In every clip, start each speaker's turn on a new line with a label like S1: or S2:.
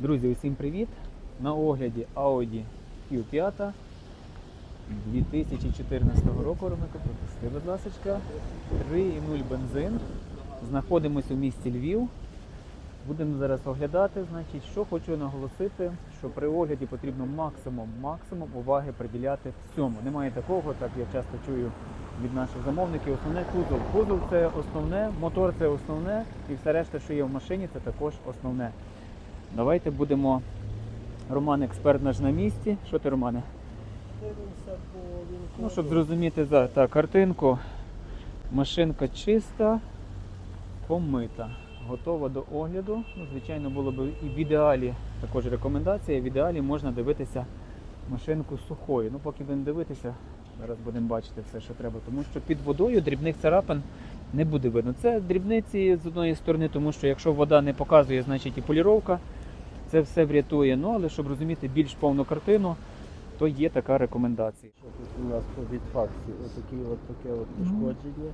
S1: Друзі, усім привіт! На огляді Audi Q5 2014 року. Ромико, пропусти, будь ласка. 3,0 бензин. Знаходимося у місті Львів. Будемо зараз оглядати. Значить, що хочу наголосити, що при огляді потрібно максимум, максимум уваги приділяти всьому. Немає такого, так я часто чую від наших замовників. Основне кузов. Кузов це основне, мотор це основне, і все решта, що є в машині, це також основне. Давайте будемо. Роман експерт наш на місці. Що ти, Романе?
S2: Дивимося по.
S1: Ну, щоб зрозуміти за та, картинку. Машинка чиста, помита, готова до огляду. Ну, звичайно, було б і в ідеалі також рекомендація. В ідеалі можна дивитися машинку сухою. Ну, поки будемо дивитися, зараз будемо бачити все, що треба. Тому що під водою дрібних царапин не буде видно. Це дрібниці з одної сторони, тому що якщо вода не показує, значить і поліровка це все врятує. Ну, але щоб розуміти більш повну картину, то є така рекомендація.
S2: Що тут у нас по відфаксі? Отакі от таке от
S1: Ну.
S2: пошкодження.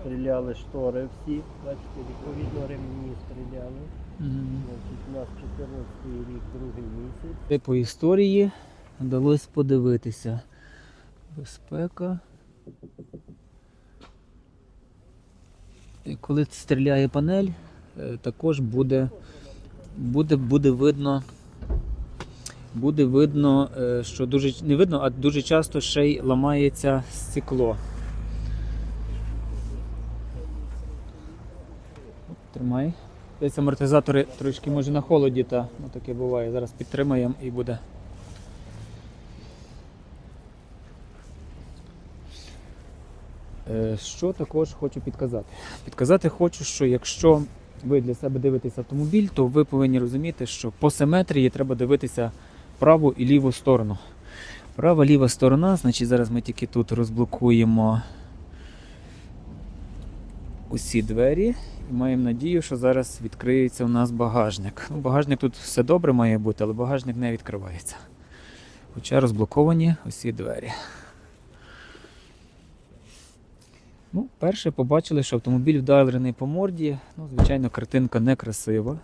S2: Стріляли штори всі, бачите, відповідно ремені стріляли. Значить, у нас 14 рік, другий місяць.
S1: По історії вдалося подивитися. Безпека. І коли стріляє панель, е, також буде, буде, буде видно. Буде видно, е, що дуже не видно, а дуже часто ще й ламається стекло. Тримай. Десь амортизатори трошки може на холоді, та ну, таке буває. Зараз підтримаємо і буде. Е, Що також хочу підказати? Підказати хочу, що якщо ви для себе дивитесь автомобіль, то ви повинні розуміти, що по симетрії треба дивитися праву і ліву сторону. Права ліва сторона, значить зараз ми тільки тут розблокуємо усі двері і маємо надію, що зараз відкриється у нас багажник. Ну, багажник тут все добре має бути, але багажник не відкривається. Хоча розблоковані усі двері. Ну, перше побачили, що автомобіль вдарений по морді. Ну, звичайно, картинка некрасива.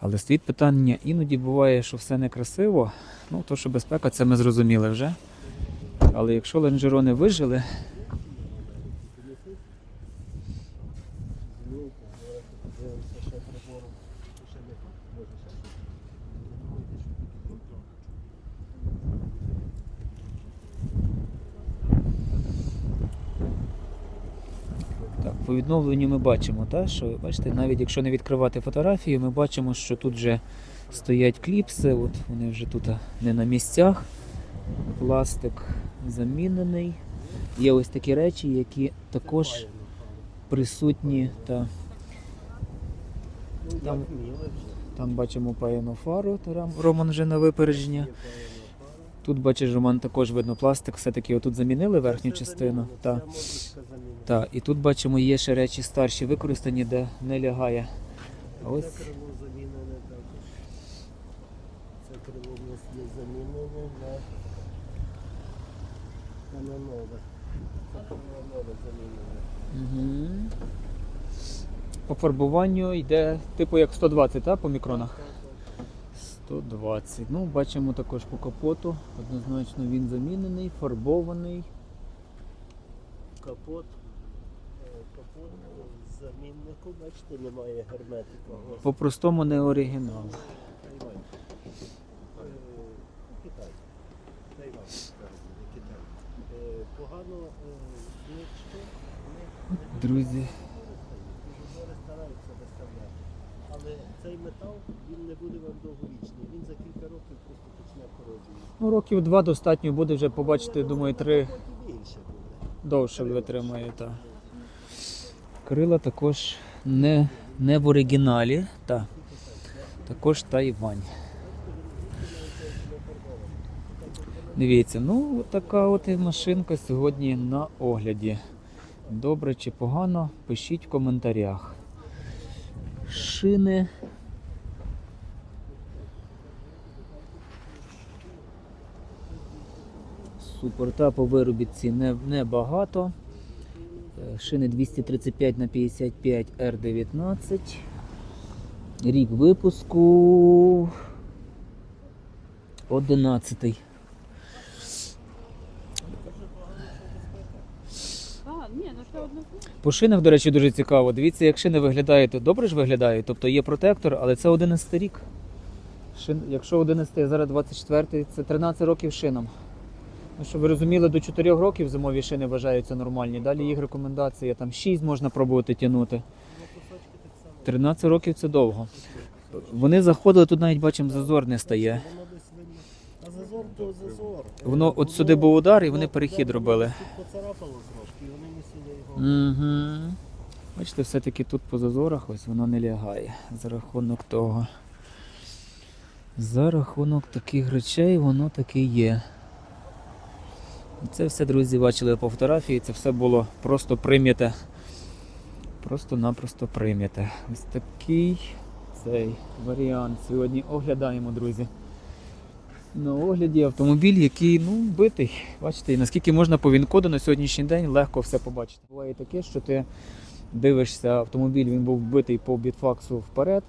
S1: Але стоїть питання, іноді буває, що все некрасиво. Ну, то, що безпека, це ми зрозуміли вже. Але якщо лонжерони вижили,
S2: Змійка, давайте подивимося ще прибором. Ще не може ще щось.
S1: Так, по відновленню ми бачимо, та, що бачите, навіть якщо не відкривати фотографію, ми бачимо, що тут вже стоять кліпси, от вони вже тут не на місцях. Пластик замінений. Є ось такі речі, які також присутні. Та, Там- там бачимо паяну фару, та Роман вже на випередження. Тут бачиш, Роман також видно пластик, все-таки отут замінили верхню
S2: Це
S1: частину. Та.
S2: Це.
S1: Так, і тут бачимо, є ще речі старші використані, де не лягає. А ось
S2: Це крило замінене також. Це крило у нас є замінене на, та на нове. Це крило нове замінене.
S1: Угу. По фарбуванню йде типу як 120, так, по мікронах? 120. Ну, бачимо також по капоту. Однозначно він замінений, фарбований.
S2: Капот. е, Капот з заміннику, бачите, немає герметика.
S1: По-простому не оригінал.
S2: Е, Китай. Тайвань, Китай. Е, Погано знички.
S1: Друзі,
S2: Інженери стараються виставляти. Але цей метал він не буде вам довговічний. Він за кілька років просто почне корозію.
S1: ну років два достатньо буде вже побачити, думаю, три
S2: більше буде.
S1: довше витримає. Та. Крила також не, не в оригіналі, та. також Тайвань. Дивіться, ну от така от і машинка сьогодні на огляді. Добре чи погано, пишіть в коментарях. Шини. Супер, по виробітці небагато. Е, Шини 235 на 55 R19. Рік випуску 11.
S3: А, ні, ну.
S1: По шинах, до речі, дуже цікаво. Дивіться, як шини виглядають, то добре ж виглядають. Тобто є протектор, але це 11 рік. Шин, якщо 11, а зараз 24, це 13 років шинам. Ну, щоб ви розуміли, до 4 років зимові шини вважаються нормальні. Далі їх рекомендація, там 6 можна пробувати тягнути. 13 років це довго. Вони заходили, тут навіть бачимо, зазор не стає.
S2: Зазор то зазор.
S1: Воно от сюди був удар, і вони перехід робили.
S2: Поцарапало трошки, вони несили його.
S1: Бачите, все-таки тут по зазорах ось воно не лягає. За рахунок того. За рахунок таких речей воно таки є. Це все, друзі, бачили по фотографії, це все було просто прийняте. Просто-напросто прийняте. Ось такий цей варіант. Сьогодні оглядаємо, друзі. На огляді автомобіль, який ну, битий. Бачите, наскільки можна по він-коду на сьогоднішній день легко все побачити. Буває таке, що ти дивишся автомобіль, він був вбитий по бітфаксу вперед,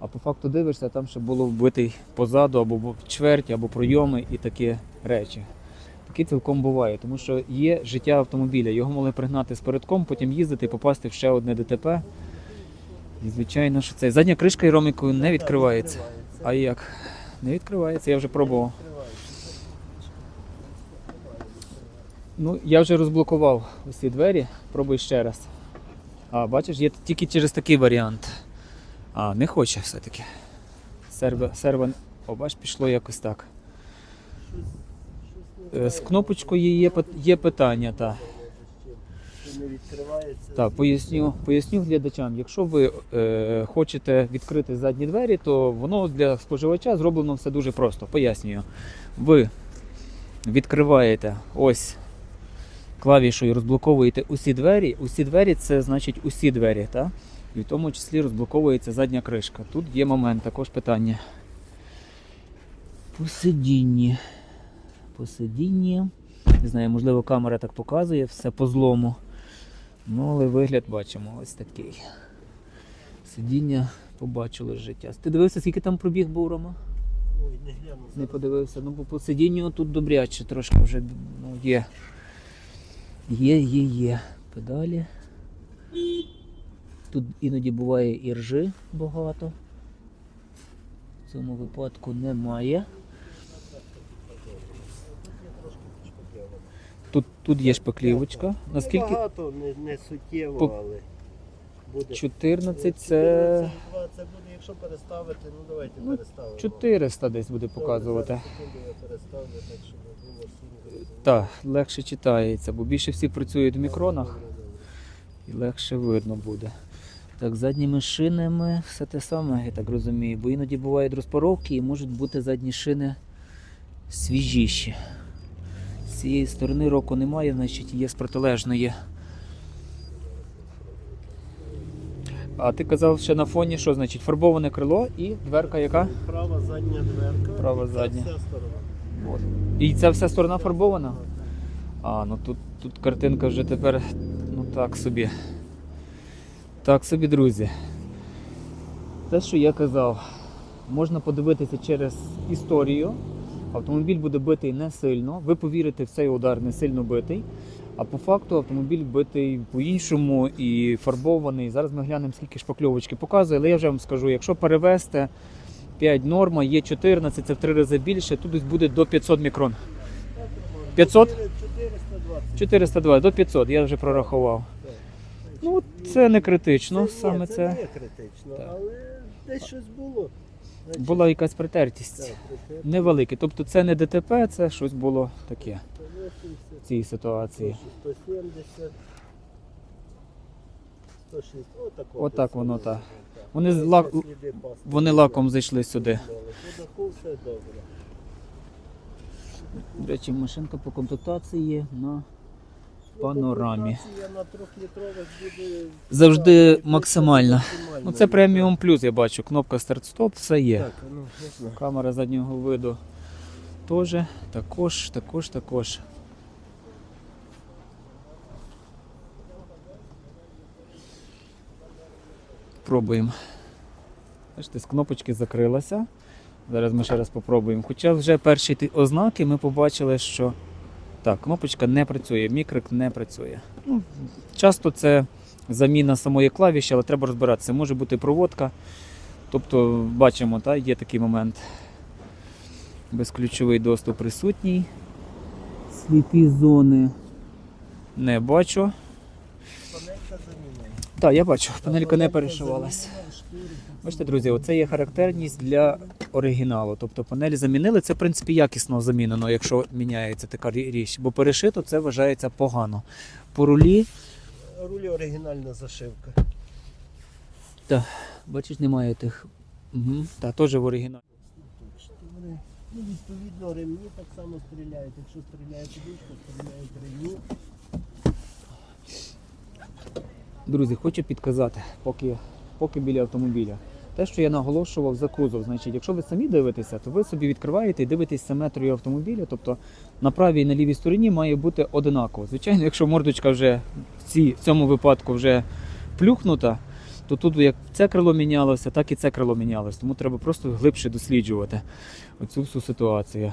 S1: а по факту дивишся, там ще було вбитий позаду або в чверті, або пройоми і такі речі. Таке цілком буває, тому що є життя автомобіля. Його могли пригнати з передком, потім їздити і попасти в ще одне ДТП. І звичайно, що це задня кришка Роміку не відкривається. А як? Не відкривається, я вже пробував. Ну, я вже розблокував усі двері, пробуй ще раз. А, бачиш, є тільки через такий варіант. А, не хоче все-таки. Серва, серва, о, бач, пішло якось так. Е, З кнопочкою є, є питання,
S2: відкривається.
S1: Так, поясню, поясню глядачам. Якщо ви е, хочете відкрити задні двері, то воно для споживача зроблено все дуже просто. Пояснюю. Ви відкриваєте ось клавішою, розблоковуєте усі двері. Усі двері це значить усі двері, так? І в тому числі розблоковується задня кришка. Тут є момент, також питання. По сидінні. По сидінні. Не знаю, можливо, камера так показує, все по злому. Ну, але вигляд бачимо ось такий. Сидіння побачили життя. Ти дивився, скільки там пробіг був Рома?
S2: Ой, не гляну.
S1: Не подивився. Ну, бо по сидінню тут добряче трошки вже ну, є. Є, є, є. Педалі. Тут іноді буває і ржи багато. В цьому випадку немає. Тут, тут є шпаклівочка. Наскільки
S2: Багато, не, не суттєво,
S1: По-
S2: але буде.
S1: 14 це
S2: 14,2 це буде, якщо переставити, ну давайте
S1: Ну,
S2: переставимо.
S1: 400 десь буде показувати.
S2: так
S1: легше читається, бо більше всі працюють в мікронах і легше видно буде. Так, задніми шинами все те саме, я так розумію, бо іноді бувають розпаровки і можуть бути задні шини свіжіші. Цієї сторони року немає, значить є з протилежної. А ти казав ще на фоні, що значить фарбоване крило і дверка яка?
S2: Права задня дверка.
S1: Права
S2: це
S1: задня.
S2: Вся сторона.
S1: От. І ця вся сторона фарбована? А, ну тут, тут картинка вже тепер, ну так собі. Так собі, друзі. Те, що я казав, можна подивитися через історію. Автомобіль буде битий не сильно. Ви повірите в цей удар не сильно битий. А по факту автомобіль битий по-іншому і фарбований. Зараз ми глянемо, скільки шпакльовочки показує, але я вже вам скажу, якщо перевести 5 норма, є 14, це в 3 рази більше, тут буде до 500 мікрон. 500?
S2: 420.
S1: 402 до 500, я вже прорахував. Ну, це не критично,
S2: ні,
S1: саме
S2: це.
S1: це.
S2: не критично,
S1: Так.
S2: але десь щось було.
S1: Була якась притертість. Невелике. Тобто це не ДТП, це щось було таке в цій ситуації.
S2: 170, 160, отак.
S1: Отак воно, так. Вони з лак- Вони лаком зайшли сюди. До речі, машинка по комплектації на Панорамі. Завжди максимальна.
S2: максимально.
S1: Ну це преміум плюс, я бачу. Кнопка старт-стоп, все є.
S2: Ну.
S1: Камера заднього виду теж, також, також, також. Пробуємо. Бачите, з кнопочки закрилася. Зараз ми ще раз спробуємо. Хоча вже перші ті ознаки ми побачили, що так, кнопочка не працює, мікрик не працює. Ну, часто це заміна самої клавіші, але треба розбиратися. Може бути проводка. Тобто, бачимо, та, є такий момент. Безключовий доступ присутній. Сліпі зони не бачу.
S2: Панелька замінена.
S1: Так, я бачу, панелька не перешивалась. Бачите, друзі, оце є характерність для оригіналу. Тобто панель замінили, це в принципі якісно замінено, якщо міняється така річ. Бо перешито це вважається погано. По рулі,
S2: Рулі оригінальна зашивка.
S1: бачиш, немає тих. Угу. Та теж в оригіналі.
S2: Ну, відповідно, ремні так само стріляють. Якщо стріляє подушка, стріляють ремні.
S1: Друзі, хочу підказати, поки, поки біля автомобіля. Те, що я наголошував за кузов, значить, якщо ви самі дивитеся, то ви собі відкриваєте і дивитесь симетрію автомобіля. Тобто на правій і на лівій стороні має бути одинаково. Звичайно, якщо мордочка вже в, цій, в цьому випадку вже плюхнута, то тут як це крило мінялося, так і це крило мінялося. Тому треба просто глибше досліджувати оцю всю ситуацію.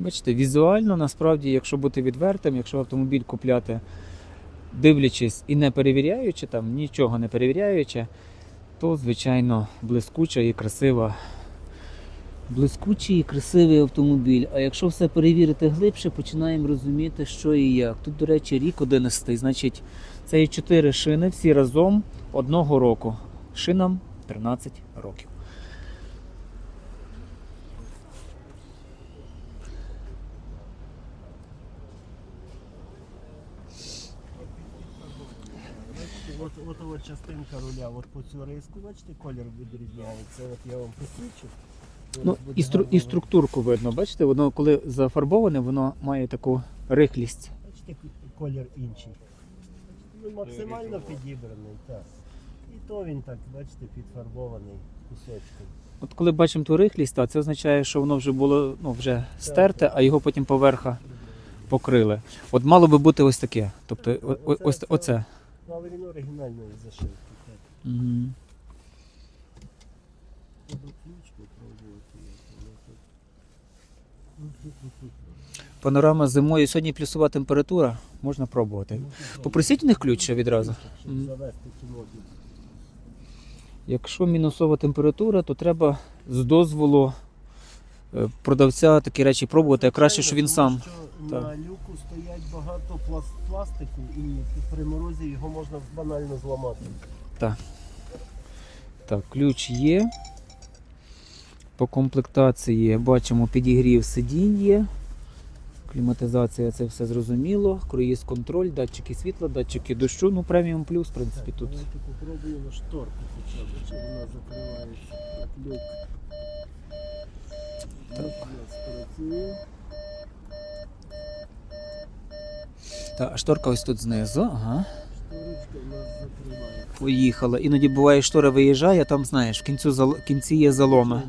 S1: Бачите, візуально, насправді, якщо бути відвертим, якщо автомобіль купляти, дивлячись і не перевіряючи, там, нічого не перевіряючи, то, звичайно, блискуча і красива. Блискучий і красивий автомобіль. А якщо все перевірити глибше, починаємо розуміти, що і як. Тут, до речі, рік 11, значить, це є 4 шини всі разом одного року. Шинам 13 років.
S2: Бачите, от, от, от частинка руля, от по цю риску, бачите, колір відрізняється. От я вам посвідчу.
S1: Ну, і, стру, і структурку видно, бачите, воно коли зафарбоване, воно має таку рихлість.
S2: Бачите, колір інший. Ну, максимально підібраний, так. І то він так, бачите, підфарбований кусочком.
S1: От коли бачимо ту рихлість, то це означає, що воно вже було ну, вже стерте, а його потім поверха покрили. От мало би бути ось таке. Тобто, о- о- ось оце.
S2: Ну, але він оригінальної зашивки. Так.
S1: Мгм.
S2: Треба ключку пробувати. як тут.
S1: Панорама зимою. Сьогодні плюсова температура. Можна пробувати. Попросіть у них ключ ще відразу.
S2: Щоб
S1: Мгм.
S2: завести цю.
S1: Якщо мінусова температура, то треба з дозволу продавця такі речі пробувати, а краще, що він сам.
S2: Тому що
S1: Так.
S2: на люку стоять багато пласт- пластику і при морозі його можна банально зламати.
S1: Так, ключ є. По комплектації бачимо підігрів сидінь є. Кліматизація це все зрозуміло. Круїз контроль, датчики світла, датчики дощу. Ну, преміум плюс, в принципі, тут.
S2: Давайте попробуємо шторку хоча б, чи вона закривається. Так, люк.
S1: Так.
S2: Люк у нас працює.
S1: Та шторка ось тут знизу. Ага. Поїхала. Іноді буває, штора виїжджає, там знаєш, в кінцю зал... в кінці є заломи.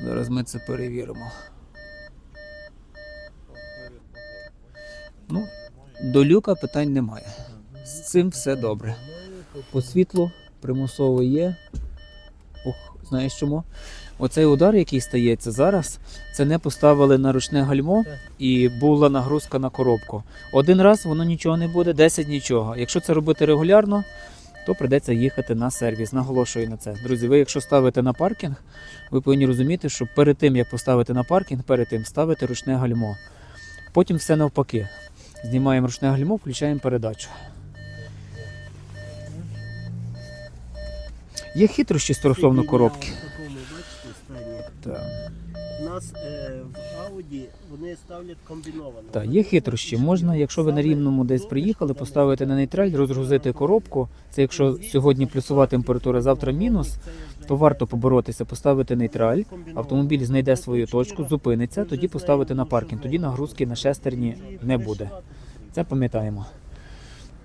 S1: Зараз ми це перевіримо. Ну, до люка питань немає. З цим все добре. По світлу примусово є. Ох, знаєш чому? Оцей удар, який стається зараз, це не поставили на ручне гальмо і була нагрузка на коробку. Один раз воно нічого не буде, 10 нічого. Якщо це робити регулярно, то прийдеться їхати на сервіс. Наголошую на це. Друзі, ви якщо ставите на паркінг, ви повинні розуміти, що перед тим, як поставити на паркінг, перед тим ставити ручне гальмо. Потім все навпаки. Знімаємо ручне гальмо, включаємо передачу. Є хитрощі стосовно коробки.
S2: в такому, бачите, стані.
S1: Так.
S2: У нас е, в Audi вони ставлять комбіновано.
S1: Так, є хитрощі. Можна, якщо ви на рівному десь приїхали, поставити на нейтраль, розгрузити коробку. Це якщо сьогодні плюсова температура, завтра мінус, то варто поборотися, поставити нейтраль. Автомобіль знайде свою точку, зупиниться, тоді поставити на паркінг. Тоді нагрузки на шестерні не буде. Це пам'ятаємо.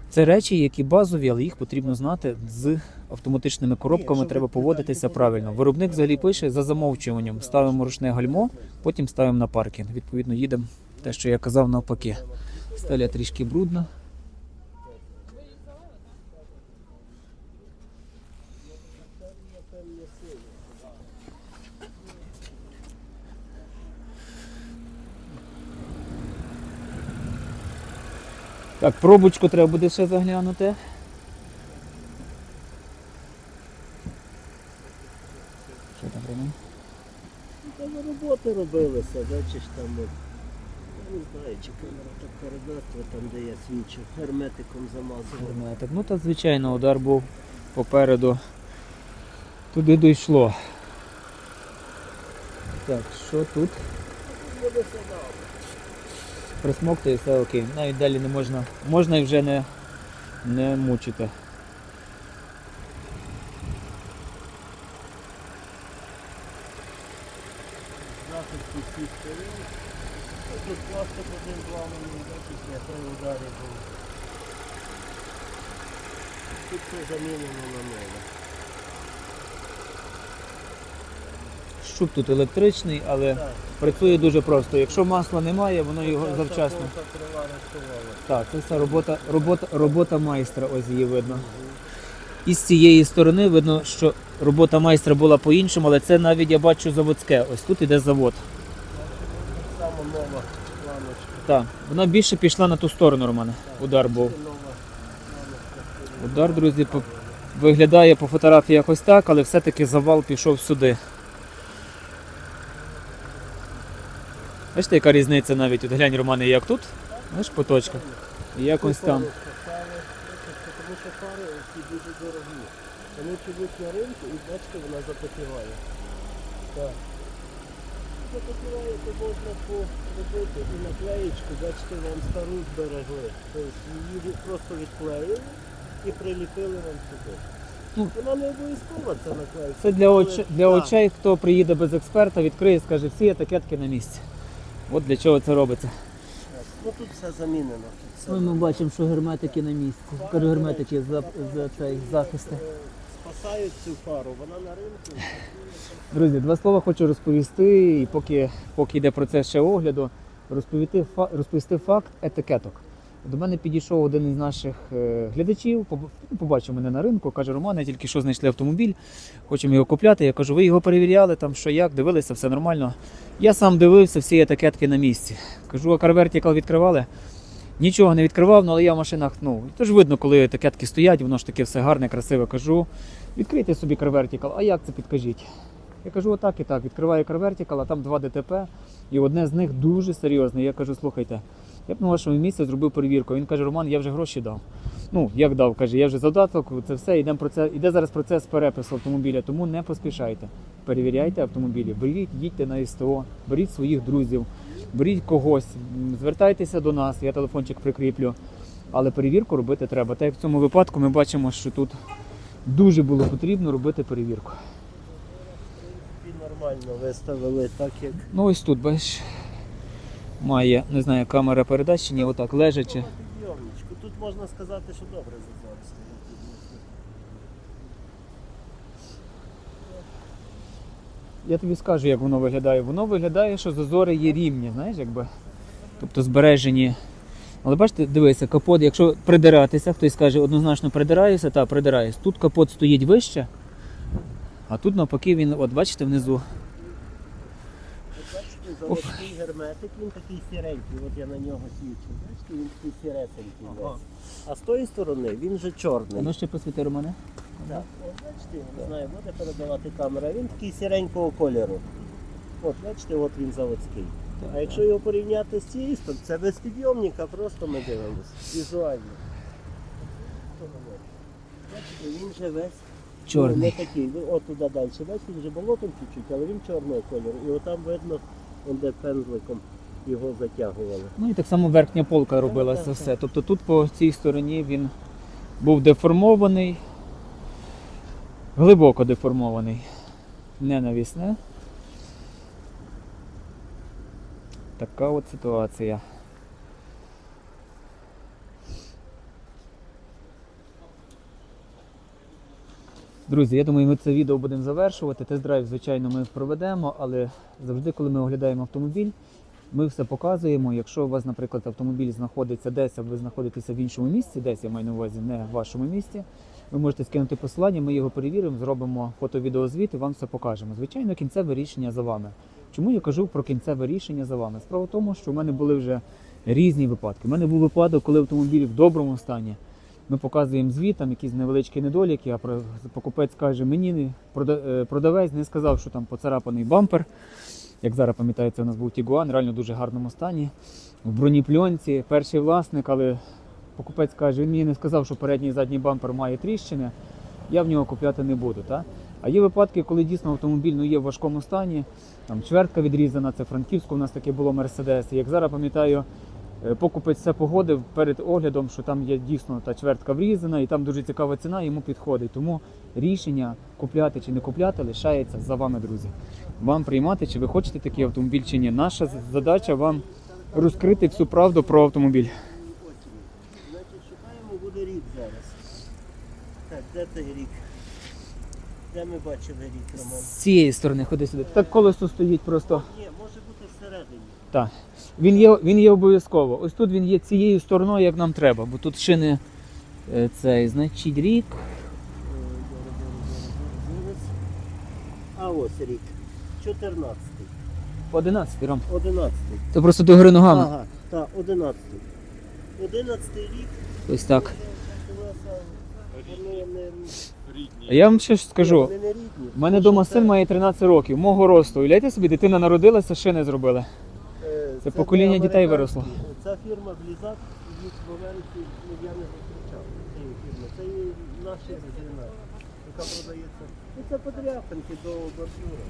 S1: Це речі, які базові, але їх потрібно знати з автоматичними коробками треба поводитися правильно. Виробник взагалі пише за замовчуванням. Ставимо ручне гальмо, потім ставимо на паркінг. Відповідно, їдемо те, що я казав, навпаки. Стеля трішки брудна. Так, пробочку треба буде ще заглянути.
S2: Роботи робилися, бачиш там. от, Я не знаю, чи камера так передасть, там де я свічу, герметиком замазував.
S1: Герметик. Ну та звичайно, удар був попереду. Туди дійшло. Так, що тут?
S2: Буде сюди.
S1: Присмоктує все окей. Навіть далі не можна. Можна і вже не, не мучити.
S2: Захист усіх сторін. Тут пластик один зламаний, бачиш, я при ударі був. Тут все замінено на нове.
S1: Щуп тут електричний, але
S2: Так.
S1: працює дуже просто. Якщо масла немає, воно його
S2: Ця
S1: завчасно. Так, це все робота, робота, робота майстра, ось її видно. І з цієї сторони видно, що робота майстра була по-іншому, але це навіть я бачу заводське. Ось тут іде завод. Так, вона більше пішла на ту сторону, Романе. Удар був. Удар, друзі, виглядає по фотографіях ось так, але все-таки завал пішов сюди. Бачите, яка різниця навіть, от глянь, Романе, як тут, знаєш, по точках. І як ось там.
S2: Тому що фари ці дуже дорогі. Вони чомусь на ринку і бачите, вона запотіває. Так. Запотіває, то можна поробити і наклеєчку, бачите, вам стару зберегли. Тобто її просто відклеїли і приліпили вам сюди.
S1: Ну,
S2: Вона не обов'язкова ця наклейка.
S1: Це для,
S2: але-
S1: оч... для
S2: Так.
S1: очей, хто приїде без експерта, відкриє, скаже, всі етикетки на місці. От для чого це робиться.
S2: Ну тут все замінено. Тут все
S1: Ну, ми бачимо, що герметики на місці. Кажу, герметики за, за цей захисти.
S2: Е, спасають цю фару, вона на ринку.
S1: Друзі, два слова хочу розповісти, і поки, поки йде процес ще огляду, розповісти, фа- розповісти факт етикеток. До мене підійшов один із наших е, глядачів, ну, побачив мене на ринку, каже, Романе, тільки що знайшли автомобіль, хочемо його купляти. Я кажу, ви його перевіряли, там що як, дивилися, все нормально. Я сам дивився, всі етикетки на місці. Кажу, а CarVertical відкривали. Нічого не відкривав, ну, але я в машинах, ну, то ж видно, коли етикетки стоять, воно ж таке все гарне, красиве. Кажу, відкрийте собі CarVertical, а як це підкажіть? Я кажу, отак і так. Відкриваю CarVertical, а там два ДТП, і одне з них дуже серйозне. Я кажу, слухайте, я б на вашому місці зробив перевірку. Він каже, Роман, я вже гроші дав. Ну, як дав, каже, я вже задаток, це все, йдемо про це. Іде зараз процес перепису автомобіля, тому не поспішайте. Перевіряйте автомобілі, беріть, їдьте на СТО, беріть своїх друзів, беріть когось, звертайтеся до нас, я телефончик прикріплю. Але перевірку робити треба. Так як в цьому випадку ми бачимо, що тут дуже було потрібно робити перевірку.
S2: І нормально виставили так, як
S1: Ну ось тут, бачиш, має, не знаю, камера передач чи ні, отак лежачи.
S2: Тут можна сказати, що добре зазор стоїть.
S1: Я тобі скажу, як воно виглядає. Воно виглядає, що зазори є рівні, знаєш, якби. Тобто збережені. Але бачите, дивися, капот, якщо придиратися, хтось скаже, однозначно придираюся, та придираюсь. Тут капот стоїть вище, а тут навпаки він, от бачите, внизу.
S2: Заводський герметик, він такий сіренький, от я на нього свічу. Бачите, він такий сіресенький весь. А з тої сторони він вже чорний.
S1: Ну ще посвіти Романе.
S2: Так. От бачите, не знаю, буде передавати камера, він такий сіренького кольору. От, бачите, от він заводський. А якщо його порівняти з цією це без підйомника, просто ми дивимося. Візуально. Бачите, він же весь
S1: Чорний.
S2: Ну, Не такий, от туди далі. Бачите, він вже болотом чуть-чуть, але він чорного кольору. І отам видно, де пензликом його затягували.
S1: Ну і так само верхня полка робила
S2: Так,
S1: це
S2: так,
S1: все. Тобто тут по цій стороні він був деформований, глибоко деформований. ненавісне. Така от ситуація. Друзі, я думаю, ми це відео будемо завершувати. Тест-драйв, звичайно, ми проведемо, але завжди, коли ми оглядаємо автомобіль, ми все показуємо. Якщо у вас, наприклад, автомобіль знаходиться десь, а ви знаходитеся в іншому місці, десь я маю на увазі, не в вашому місті, Ви можете скинути посилання, ми його перевіримо, зробимо фото-відеозвіт і вам все покажемо. Звичайно, кінцеве рішення за вами. Чому я кажу про кінцеве рішення за вами? Справа в тому, що в мене були вже різні випадки. У мене був випадок, коли автомобіль в доброму стані. Ми показуємо звіт, там якісь невеличкі недоліки, а покупець каже, мені е, продавець не сказав, що там поцарапаний бампер. Як зараз пам'ятаєте, у нас був Тігуан, реально в дуже гарному стані. В бронепльонці, перший власник, але покупець каже, він мені не сказав, що передній і задній бампер має тріщини, я в нього купляти не буду. Та? А є випадки, коли дійсно автомобіль ну, є в важкому стані, там чвертка відрізана, це Франківську, у нас таке було Мерседес. Як зараз пам'ятаю, покупець все погодив перед оглядом, що там є дійсно та чвертка врізана, і там дуже цікава ціна, йому підходить. Тому рішення купляти чи не купляти лишається за вами, друзі. Вам приймати, чи ви хочете такий автомобіль, чи ні. Наша задача вам розкрити всю правду про автомобіль.
S2: Значить, шукаємо буде рік зараз. Так, де цей рік? Де ми бачили рік, Роман?
S1: З цієї сторони ходи сюди. Так колесо стоїть просто.
S2: Ні, може бути всередині.
S1: Так. Він є, він є обов'язково. Ось тут він є цією стороною, як нам треба, бо тут шини е, цей, значить, рік.
S2: А ось рік. 14.
S1: 11 Ром.
S2: 11.
S1: Це просто до гори ногами.
S2: Ага, так, 11. 11 рік.
S1: Ось так. А я вам ще ж скажу. У мене вдома син має 13 років, мого росту. Уявляєте собі, дитина народилася, шини зробили. Це покоління дітей виросло.
S2: Ця фірма Блізак, їх в Америці ну, я не зустрічав. цієї фірми. Це і наша резина, яка продається. Ну, це подряпинки до бордюра.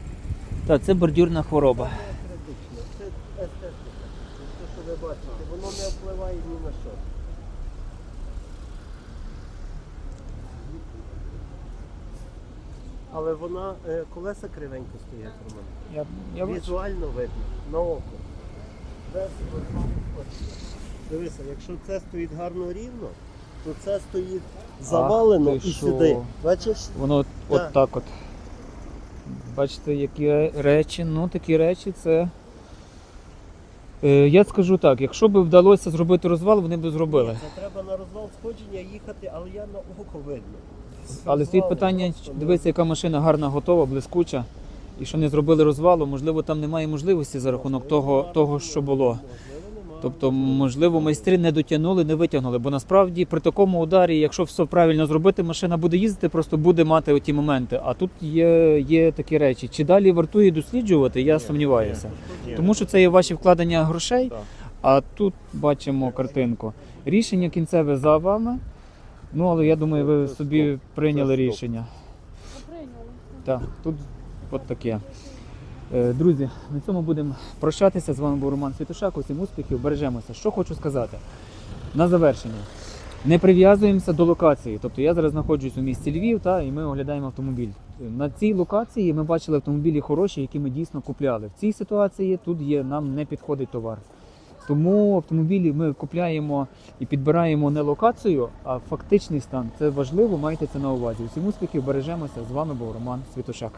S1: Так, це бордюрна хвороба.
S2: Це критично. Це естетика. Це, що ви бачите, воно не впливає ні на що. Але вона, е, колеса кривенько стоять, Роман.
S1: Я, я бачу.
S2: Візуально видно, на око. Дивися, якщо це стоїть гарно рівно, то це стоїть завалено і
S1: що?
S2: сюди. Бачиш?
S1: Воно от, от
S2: Так.
S1: так от. Бачите, які речі, ну такі речі це. Е, я скажу так, якщо б вдалося зробити розвал, вони б зробили.
S2: Це треба на розвал сходження їхати, але я на око видно.
S1: Але стоїть питання,
S2: просто
S1: дивися, яка машина гарна, готова, блискуча, і що не зробили розвалу, можливо, там немає можливості за рахунок того, того що було. Тобто, можливо, майстри не дотягнули, не витягнули. Бо насправді при такому ударі, якщо все правильно зробити, машина буде їздити, просто буде мати оті моменти. А тут є, є такі речі. Чи далі вартує досліджувати, я сумніваюся. Тому що це є ваші вкладення грошей, а тут бачимо картинку. Рішення кінцеве за вами. Ну, але я думаю, ви собі прийняли рішення.
S3: Прийняли.
S1: Так, тут от таке. Е, Друзі, на цьому будемо прощатися. З вами був Роман Світушак. Усім успіхів, бережемося. Що хочу сказати на завершення. Не прив'язуємося до локації. Тобто я зараз знаходжусь у місті Львів, та, і ми оглядаємо автомобіль. На цій локації ми бачили автомобілі хороші, які ми дійсно купляли. В цій ситуації тут є, нам не підходить товар. Тому автомобілі ми купляємо і підбираємо не локацію, а фактичний стан. Це важливо, майте це на увазі. Усім успіхів, бережемося. З вами був Роман Світошак.